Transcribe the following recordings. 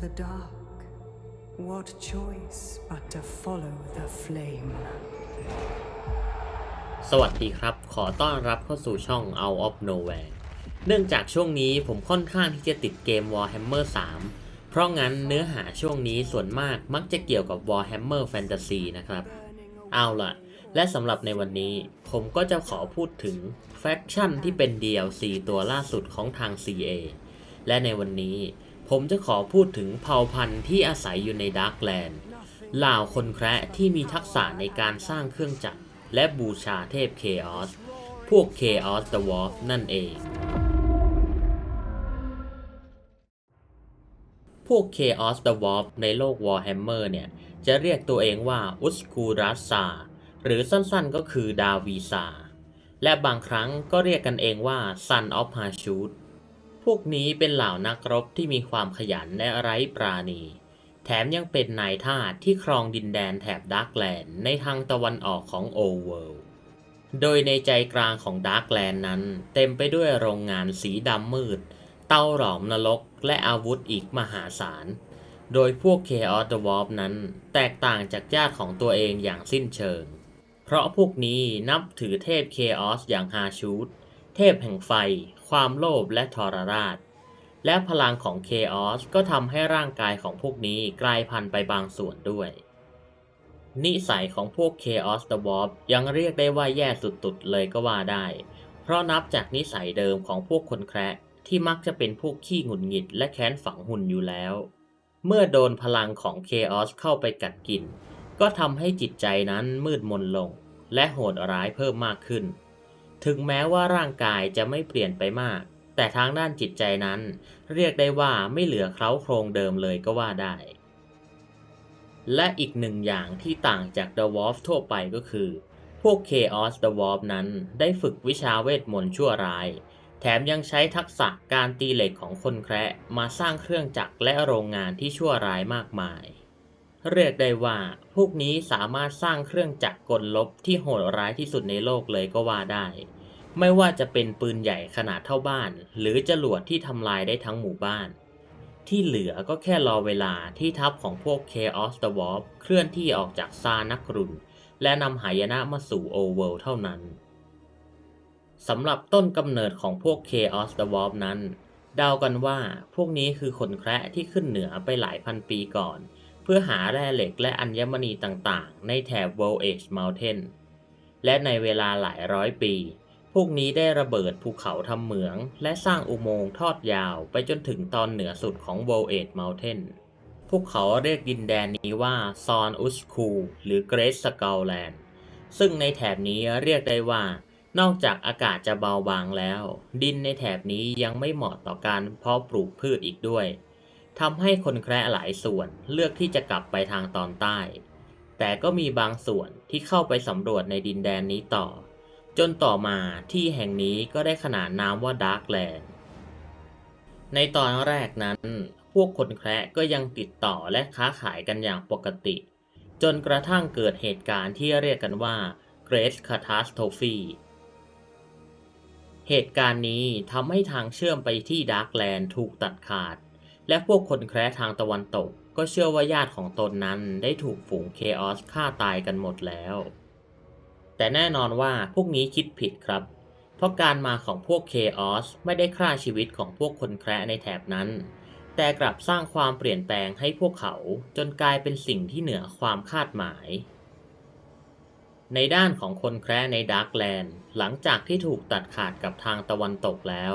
the dark. What choice but to follow the flame? สวัสดีครับ ขอต้อนรับเข้าสู่ช่อง Out of Nowhere เนื่องจากช่วงนี้ผมค่อนข้างที่จะติดเกม Warhammer 3 เพราะงั้นเนื้อหาช่วงนี้ส่วนมากมักจะเกี่ยวกับ Warhammer Fantasy นะครับ เอาล่ะ และสำหรับในวันนี้ ผมก็จะขอพูดถึงแฟคชั่นที่เป็น DLC ตัวล่าสุดของทาง CA และในวันนี้ ผมจะขอพูดถึงเผ่าพันธุ์ที่อาศัยอยู่ใน Darkland เหล่าคนแคระที่มีทักษะในการสร้างเครื่องจักร และบูชาเทพ Chaos พวก Chaos the Wolf นั่นเอง พวก Chaos the Wolf ในโลก Warhammer เนี่ย จะเรียกตัวเองว่าอุสคูรัสซาหรือสั้นๆก็คือดาวีซาและบางครั้งก็เรียกกันเองว่า Son of Hashut พวกนี้เป็นเหล่านักรบที่มีความขยันและไร้ปราณี แถมยังเป็นนายทาสที่ครองดินแดนแถบดาร์กแลนด์ในทางตะวันออกของโอเวิลด์โดยในใจกลางของดาร์กแลนด์นั้น เต็มไปด้วยโรงงานสีดำมืด เต้าหลอมนรกและอาวุธอีกมหาศาล โดยพวก Chaos the Wolf นั้น แตกต่างจากญาติของตัวเองอย่างสิ้นเชิง เพราะพวกนี้นับถือเทพ Chaos อย่างฮาชูดเทพแห่งไฟ ความโลภและทรราช และพลังของ Chaos ก็ทำให้ร่างกายของพวกนี้กลายพันธุ์ไปบางส่วนด้วย นิสัยของพวก Chaos the Wolf ยังเรียกได้ว่าแย่สุดๆเลยก็ว่าได้ เพราะนับจากนิสัยเดิมของพวกคนแคระที่มักจะเป็นพวกขี้หงุดหงิดและแค้นฝังหุ่นอยู่แล้ว เมื่อโดนพลังของ Chaos เข้าไปกัดกิน ก็ทำให้จิตใจนั้นมืดมนลง และโหดร้ายเพิ่มมากขึ้น ถึงแม้ว่าร่างกายจะไม่เปลี่ยนไปมาก แต่ทางด้านจิตใจนั้น เรียกได้ว่าไม่เหลือเคล้าโครงเดิมเลยก็ว่าได้ และอีกหนึ่งอย่างที่ต่างจาก The Wolf ทั่วไปก็คือ พวก Chaos The Wolf นั้นได้ฝึกวิชาเวทมนต์ชั่วร้าย แถมยังใช้ทักษะการตีเหล็กของคนแคระมาสร้างเครื่องจักรและโรงงานที่ชั่วร้ายมากมาย เรียกได้ว่าพวกนี้สามารถสร้างเครื่องจักรกลลบที่โหดร้ายที่สุดในโลกเลยก็ว่าได้ ไม่ว่าจะเป็นปืนใหญ่ขนาดเท่าบ้าน หรือจรวดที่ทำลายได้ทั้งหมู่บ้าน ที่เหลือก็แค่รอเวลาที่ทัพของพวก Chaos the Wolf เคลื่อนที่ออกจากซานักรุน และนำหายนะมาสู่โอเวิลเท่านั้นสำหรับต้นกำเนิดของพวก Chaos the Wolf นั้นเดากันว่าพวกนี้คือคนแคระที่ขึ้นเหนือไปหลายพันปีก่อน เพื่อหาแร่เหล็กและอัญมณีต่างๆ ในแถบ World Age Mountain และในเวลาหลายร้อยปี พวกนี้ได้ระเบิดภูเขาทำเหมือง และสร้างอุโมงค์ทอดยาวไปจนถึงตอนเหนือสุดของ World Age Mountain พวกเขาเรียกดินแดนนี้ว่าซอนอุสคูหรือ Great Skull Land ซึ่งในแถบนี้เรียกได้ว่า นอกจากอากาศจะเบาบางแล้ว ดินในแถบนี้ยังไม่เหมาะต่อการเพาะปลูกพืชอีกด้วย ทำให้คนแคระหลายส่วนเลือกที่จะกลับไปทางตอนใต้ แต่ก็มีบางส่วนที่เข้าไปสำรวจในดินแดนนี้ต่อ จนต่อมาที่แห่งนี้ก็ได้ขนานนามว่าดาร์กแลนด์ ในตอนแรกนั้น พวกคนแคระก็ยังติดต่อและค้าขายกันอย่างปกติ จนกระทั่งเกิดเหตุการณ์ที่เรียกกันว่า Great Catastrophe เหตุการณ์นี้ทำให้ทางเชื่อมไปที่ดาร์กแลนด์ถูกตัดขาด และพวกคนแคระทางตะวันตก ก็เชื่อว่าญาติของตนนั้นได้ถูกฝูงเคออสฆ่าตายกันหมดแล้ว แต่แน่นอนว่าพวกนี้คิดผิดครับ เพราะการมาของพวกเคออสไม่ได้ฆ่าชีวิตของพวกคนแคระในแถบนั้น แต่กลับสร้างความเปลี่ยนแปลงให้พวกเขาจนกลายเป็นสิ่งที่เหนือความคาดหมายในด้านของคนแคระในดาร์กแลนด์หลังจากที่ถูกตัดขาดกับทางตะวันตกแล้ว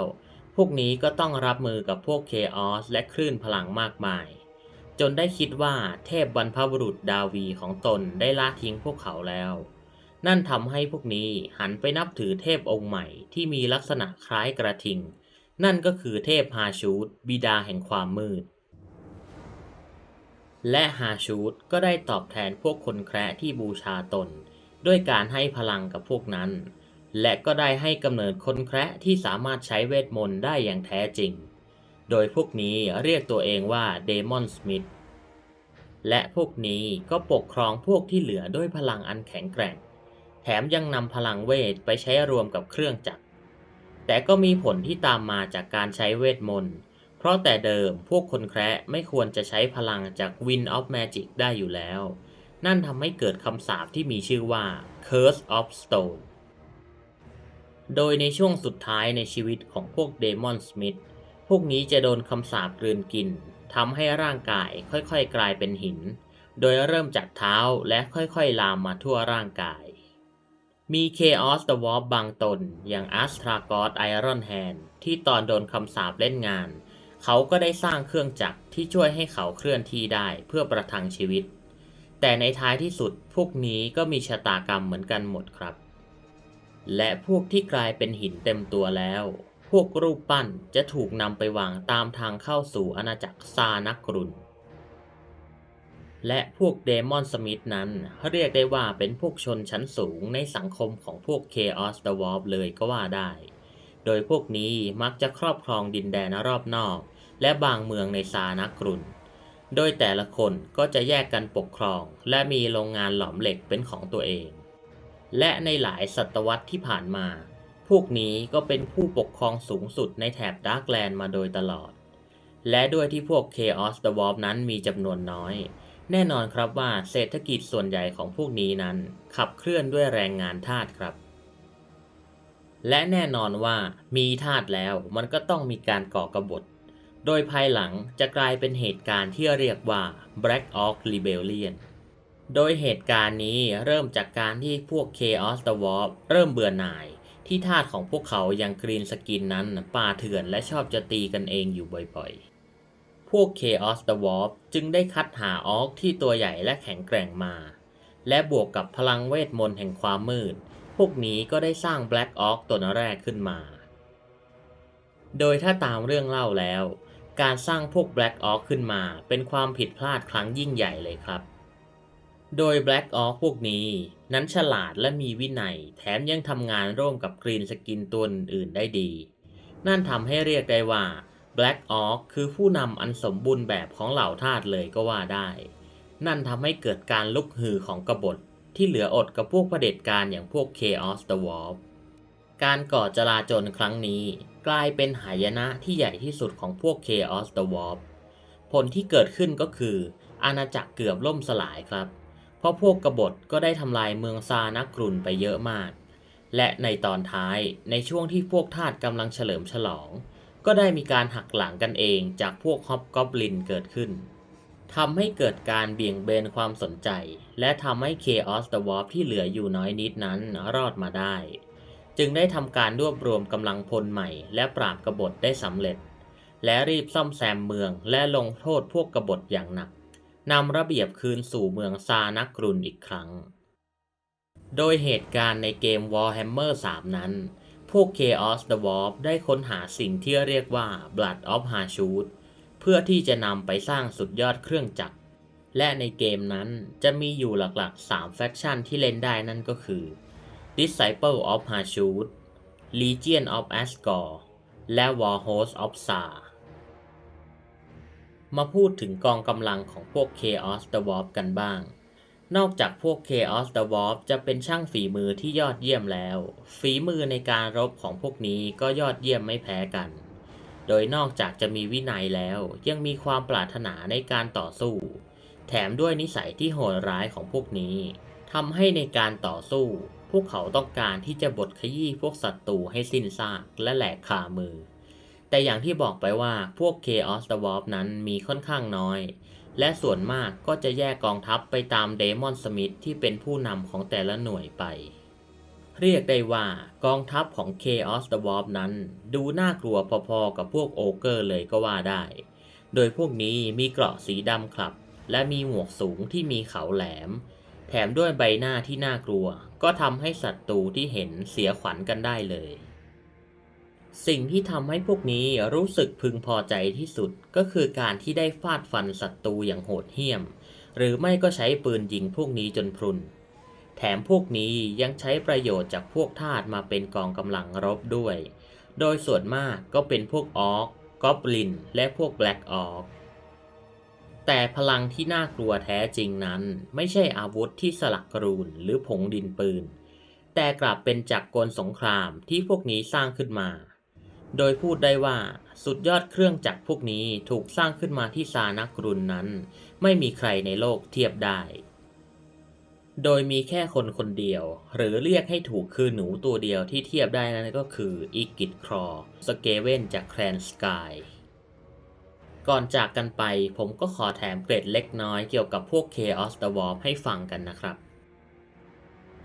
พวกนี้ก็ต้องรับมือกับพวกเคออสและคลื่นพลังมากมาย จนได้คิดว่าเทพบรรพบุรุษดาวีของตนได้ละทิ้งพวกเขาแล้ว นั่นทำให้พวกนี้หันไปนับถือเทพองค์ใหม่ที่มีลักษณะคล้ายกระทิง นั่นก็คือเทพฮาชูดบิดาแห่งความมืด และฮาชูดก็ได้ตอบแทนพวกคนแคระที่บูชาตน ด้วยการให้พลังกับพวกนั้น และก็ได้ให้กำเนิดคนแคระที่สามารถใช้เวทมนต์ได้อย่างแท้จริง โดยพวกนี้เรียกตัวเองว่าเดมอนสมิธและพวกนี้ก็ปกครองพวกที่เหลือด้วยพลังอันแข็งแกร่ง แถมยังนำพลังเวทไปใช้รวมกับเครื่องจักร แต่ก็มีผลที่ตามมาจากการใช้เวทมนต์ เพราะแต่เดิมพวกคนแคระไม่ควรจะใช้พลังจาก Wind of Magic ได้อยู่แล้ว นั่นทำให้เกิดคำสาปที่มีชื่อว่า Curse of Stone โดยในช่วงสุดท้ายในชีวิตของพวกเดมอนสมิธพวกนี้จะโดนคำสาปกลืนกินทำให้ร่างกายค่อยๆ กลายเป็นหิน โดยเริ่มจากเท้าและค่อยๆ ลามมาทั่วร่างกาย มี Chaos the Warp บางตน อย่าง a s t r a g o t Iron Hand ที่ตอนโดนคำสาปเล่นงาน เขาก็ได้สร้างเครื่องจักรที่ช่วยให้เขาเคลื่อนที่ได้เพื่อประทังชีวิต แต่ในท้ายที่สุดพวกนี้ก็มีชะตากรรมเหมือนกันหมดครับ และพวกที่กลายเป็นหินเต็มตัวแล้ว พวกรูปปั้นจะถูกนำไปวางตามทางเข้าสู่อาณาจักรซานักรุน และพวกเดมอนสมิธนั้นเรียกได้ว่าเป็นพวกชนชั้นสูงในสังคมของพวก Chaos the Warp เลยก็ว่าได้ โดยพวกนี้มักจะครอบครองดินแดนรอบนอก และบางเมืองในซานักรุน โดยแต่ละคนก็จะแยกกันปกครอง และมีโรงงานหลอมเหล็กเป็นของตัวเอง และในหลายศตวรรษที่ผ่านมา พวกนี้ก็เป็นผู้ปกครองสูงสุดในแถบดาร์กแลนด์มาโดยตลอด และด้วยที่พวก Chaos the Warp นั้นมีจำนวนน้อย แน่นอนครับว่าเศรษฐกิจส่วนใหญ่ของพวกนี้นั้น ขับเคลื่อนด้วยแรงงานทาสครับ และแน่นอนว่ามีทาสแล้วมันก็ต้องมีการก่อกบฏ โดยภายหลังจะกลายเป็นเหตุการณ์ที่เรียกว่า Black Oak Rebellion โดยเหตุการณ์นี้เริ่มจากการที่พวก Chaos the Warp เริ่มเบื่อหน่าย ที่ทาสของพวกเขาอย่างกรีนสกินนั้นป่าเถื่อนและชอบจะตีกันเองอยู่บ่อยๆ พวก Chaos the Warp จึงได้คัดหาออกที่ตัวใหญ่และแข็งแกร่งมา และบวกกับพลังเวทมนต์แห่งความมืด พวกนี้ก็ได้สร้าง Black Oak ตัวแรกขึ้นมา โดยถ้าตามเรื่องเล่าแล้ว การสร้างพวก Black Oak ขึ้นมา เป็นความผิดพลาดครั้งยิ่งใหญ่เลยครับ โดย Black Oak พวกนี้ นั้นฉลาดและมีวินัย แถมยังทำงานร่วมกับกรีนสกินตัวอื่นๆได้ดี นั่นทำให้เรียกได้ว่า Black Oak คือผู้นำอันสมบูรณ์แบบของเหล่าทาสเลยก็ว่าได้ นั่นทำให้เกิดการลุกฮือของกบฏที่เหลืออดกับพวกเผด็จการอย่างพวก Chaos the Warp การก่อจลาจลครั้งนี้ กลายเป็นหายนะที่ใหญ่ที่สุดของพวก Chaos the Warp ผลที่เกิดขึ้นก็คือ อาณาจักรเกือบล่มสลายครับ เพราะพวกกบฏก็ได้ทำลายเมืองซานักกรุนไปเยอะมาก และในตอนท้ายในช่วงที่พวกทาสกำลังเฉลิมฉลอง ก็ได้มีการหักหลังกันเองจากพวกฮอบกอบลินเกิดขึ้นทำให้เกิดการเบี่ยงเบนความสนใจ และทำให้ Chaos the Warp ที่เหลืออยู่น้อยนิดนั้นรอดมาได้ จึงได้ทำการรวบรวมกำลังพลใหม่ และปราบกบฏได้สำเร็จ และรีบซ่อมแซมเมืองและลงโทษพวกกบฏอย่างหนัก นำระเบียบคืนสู่เมืองซานักกรุนอีกครั้ง โดยเหตุการณ์ในเกม Warhammer 3 นั้น พวก Chaos the Warp ได้ค้นหาสิ่งที่เรียกว่า Blood of Hashut เพื่อที่จะนำไปสร้างสุดยอดเครื่องจักร และในเกมนั้นจะมีอยู่หลักๆ 3 แฟคชั่นที่เล่นได้นั่นก็คือ Disciple of Hashut Legion of Asgore และ Warhost of Sar มาพูดถึงกองกำลังของพวก Chaos the Warp กันบ้าง นอกจากพวก Chaos the Warp จะเป็นช่างฝีมือที่ยอดเยี่ยมแล้ว ฝีมือในการรบของพวกนี้ก็ยอดเยี่ยมไม่แพ้กัน โดยนอกจากจะมีวินัยแล้ว ยังมีความปรารถนาในการต่อสู้ แถมด้วยนิสัยที่โหดร้ายของพวกนี้ทำให้ในการต่อสู้ พวกเขาต้องการที่จะบดขยี้พวกศัตรูให้สิ้นซากและแหลกคามือ แต่อย่างที่บอกไปว่าพวก Chaos the Warp นั้นมีค่อนข้างน้อย และส่วนมากก็จะแยกกองทัพไปตามเดมอนสมิธที่เป็นผู้นำของแต่ละหน่วยไป เรียกได้ว่ากองทัพของ Chaos the Warp นั้น ดูน่ากลัวพอๆกับพวกโอเกอร์เลยก็ว่าได้ โดยพวกนี้มีเกราะสีดำคลับ และมีหมวกสูงที่มีเขาแหลม แถมด้วยใบหน้าที่น่ากลัว ก็ทำให้ศัตรูที่เห็นเสียขวัญกันได้เลย สิ่งที่ทำให้พวกนี้รู้สึกพึงพอใจที่สุดก็คือการที่ได้ฟาดฟันศัตรูอย่างโหดเหี้ยม หรือไม่ก็ใช้ปืนยิงพวกนี้จนพรุน แถมพวกนี้ยังใช้ประโยชน์จากพวกทาสมาเป็นกองกำลังรบด้วย โดยส่วนมากก็เป็นพวกออกกอบลิน และพวกแบล็กออกแต่พลังที่น่ากลัวแท้จริงนั้น ไม่ใช่อาวุธที่สลักกรูนหรือผงดินปืน แต่กลับเป็นจักรกลสงครามที่พวกนี้สร้างขึ้นมา โดยพูดได้ว่าสุดยอดเครื่องจักรพวกนี้ถูกสร้างขึ้นมาที่ซานักรุนนั้น ไม่มีใครในโลกเทียบได้ โดยมีแค่คนคนเดียว หรือเรียกให้ถูกคือหนูตัวเดียวที่เทียบได้นั่นก็คืออีกิตครอสเกเว่นจากแคลนสกายก่อนจากกันไปผมก็ขอแถมเกร็ดเล็กน้อยเกี่ยวกับพวก Chaos the Warp ให้ฟังกันนะครับ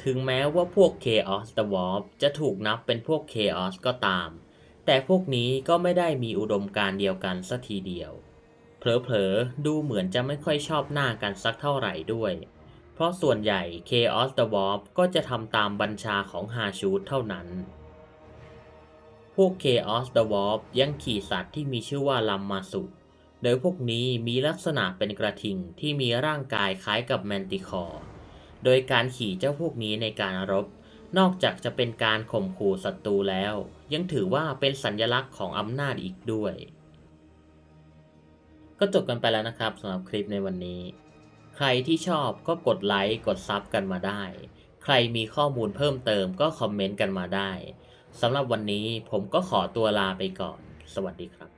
ถึงแม้ว่าพวก Chaos the Warp จะถูกนับเป็นพวก Chaos ก็ตาม แต่พวกนี้ก็ไม่ได้มีอุดมการเดียวกันสัทีเดียว เผลอๆ ดูเหมือนจะไม่ค่อยชอบหน้ากันสักเท่าไหร่ด้วย เพราะส่วนใหญ่ Chaos the Warp ก็จะทำตามบัญชาของฮาชูดเท่านั้น พวก Chaos the Warp ยังขี่สัตว์ที่มีชื่อว่าลัมมาสุ โดยพวกนี้มีลักษณะเป็นกระทิงที่มีร่างกายคล้ายกับแมนติคอร์โดยการขี่เจ้าพวกนี้ในการรบ นอกจากจะเป็นการข่มขู่ศัตรูแล้ว ยังถือว่าเป็นสัญญลักษณ์ของอำนาจอีกด้วย ก็จบกันไปแล้วนะครับสำหรับคลิปในวันนี้ ใครที่ชอบก็กดไลค์กดซับกันมาได้ ใครมีข้อมูลเพิ่มเติมก็คอมเมนต์กันมาได้สำหรับวันนี้ผมก็ขอตัวลาไปก่อน สวัสดีครับ